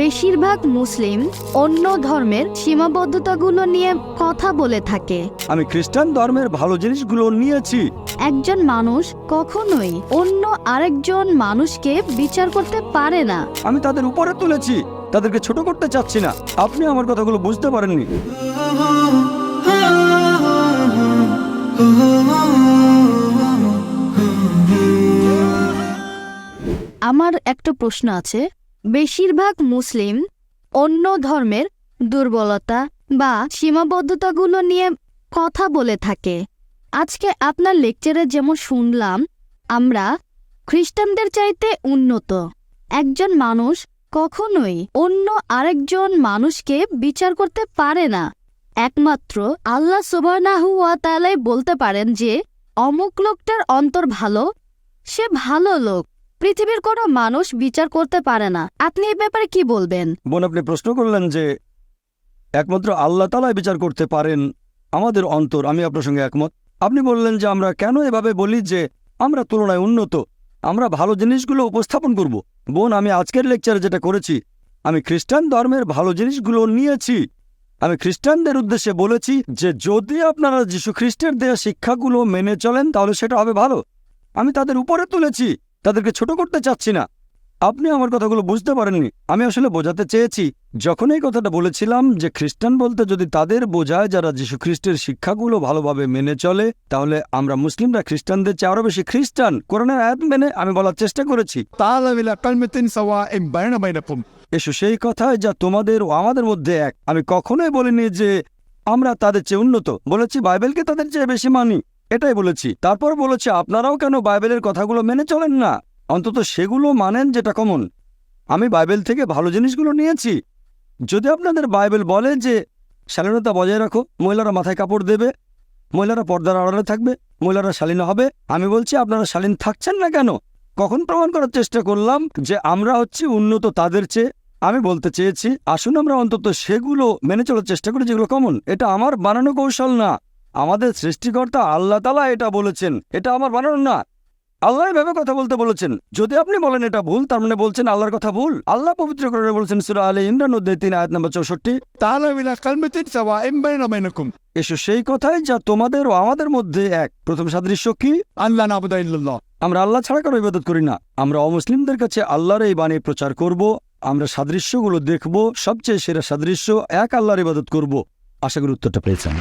বেশিরভাগ মুসলিম অন্য ধর্মের সীমাবদ্ধতাগুলো নিয়ে কথা বলে থাকে। আমি খ্রিস্টান ধর্মের ভালো জিনিসগুলো নিয়েছি। একজন মানুষ কখনোই অন্য আরেকজন মানুষকে বিচার করতে পারে না। আমি তাদের উপরে তুলেছি তাদেরকে ছোট করতে চাচ্ছি না। আপনি আমার কথাগুলো বুঝতে পারেননি। আমার একটা প্রশ্ন আছে বেশিরভাগ মুসলিম অন্য ধর্মের দুর্বলতা বা সীমাবদ্ধতাগুলো নিয়ে কথা বলে থাকে। আজকে আপনার লেকচারে যেমন শুনলাম, আমরা খ্রিস্টানদের চাইতে উন্নত। একজন মানুষ কখনোই অন্য আরেকজন মানুষকে বিচার করতে পারে না। একমাত্র আল্লাহ ওয়া বলতে পারেন যে, অমুক লোকটার অন্তর ভালো, সে ভালো লোক। পৃথিবীর কোনো মানুষ বিচার করতে পারে না। আপনি এই ব্যাপারে কি বলবেন? বোন, আপনি প্রশ্ন করলেন যে একমাত্র আল্লাহ তালাই বিচার করতে পারেন আমাদের অন্তর, আমি আপনার সঙ্গে একমত। আপনি বললেন যে আমরা কেন এভাবে বলি যে আমরা তুলনায় উন্নত, আমরা ভালো জিনিসগুলো উপস্থাপন করব। বোন, আমি আজকের লেকচারে যেটা করেছি, আমি খ্রিস্টান ধর্মের ভালো জিনিসগুলো নিয়েছি। আমি খ্রিস্টানদের উদ্দেশ্যে বলেছি যে যদি আপনারা যীশু খ্রিস্টের দেয়া শিক্ষাগুলো মেনে চলেন, তাহলে সেটা হবে ভালো। আমি তাদের উপরে তুলেছি। তাদেরকে ছোট করতে চাচ্ছি না। আপনি আমার কথাগুলো বুঝতে পারেননি। আমি আসলে বোঝাতে চেয়েছি, যখন এই কথাটা বলেছিলাম যে খ্রিস্টান বলতে যদি তাদের বোঝায় যারা যীশু খ্রিস্টের শিক্ষাগুলো ভালোভাবে মেনে চলে, তাহলে আমরা মুসলিমরা খ্রিস্টানদের চেয়ে আরও বেশি খ্রিস্টান। করোনার আয়াত মেনে আমি বলার চেষ্টা করেছি। এসো সেই কথায় যা তোমাদের ও আমাদের মধ্যে এক। আমি কখনোই বলিনি যে আমরা তাদের চেয়ে উন্নত। বলেছি বাইবেলকে তাদের চেয়ে বেশি মানি। এটাই বলেছি। তারপর বলেছি, আপনারাও কেন বাইবেলের কথাগুলো মেনে চলেন না? অন্তত সেগুলো মানেন যেটা কমন আমি বাইবেল থেকে ভালো জিনিসগুলো নিয়েছি। যদি আপনাদের বাইবেল বলে যে, শালীনতা বজায় রাখো, মহিলারা মাথায় কাপড় দেবে, মহিলারা পর্দার আড়ালে থাকবে, মহিলারা শালীন হবে, আমি বলছি, আপনারা শালীন থাকছেন না কেন? কখন প্রমাণ করার চেষ্টা করলাম যে আমরা হচ্ছি উন্নত তাদের চেয়ে। আমি বলতে চেয়েছি, আসুন আমরা অন্তত সেগুলো মেনে চলার চেষ্টা করি যেগুলো কমন এটা আমার বানানো কৌশল না। আমাদের সৃষ্টিকর্তা আল্লাহ তালা এটা বলেছেন এটা আমার বানানো না। আল্লাহ এভাবে কথা বলতে বলেছেন। যদি আপনি বলেন এটা ভুল তার মানে বলছেন আল্লাহর কথা ভুল। আল্লাহ পবিত্র করে বলছেন সুরা আলী ইমরান উদ্দিন আয়াত নম্বর চৌষট্টি এসো সেই কথাই যা তোমাদের ও আমাদের মধ্যে এক। প্রথম সাদৃশ্য কি? আল্লাহ নাবুদাইল্লাহ আমরা আল্লাহ ছাড়া কারও ইবাদত করি না। আমরা অমুসলিমদের কাছে আল্লাহর এই বাণী প্রচার করব আমরা সাদৃশ্যগুলো দেখব সবচেয়ে সেরা সাদৃশ্য এক আল্লাহর ইবাদত করব। আশা করি উত্তরটা পেয়েছেন।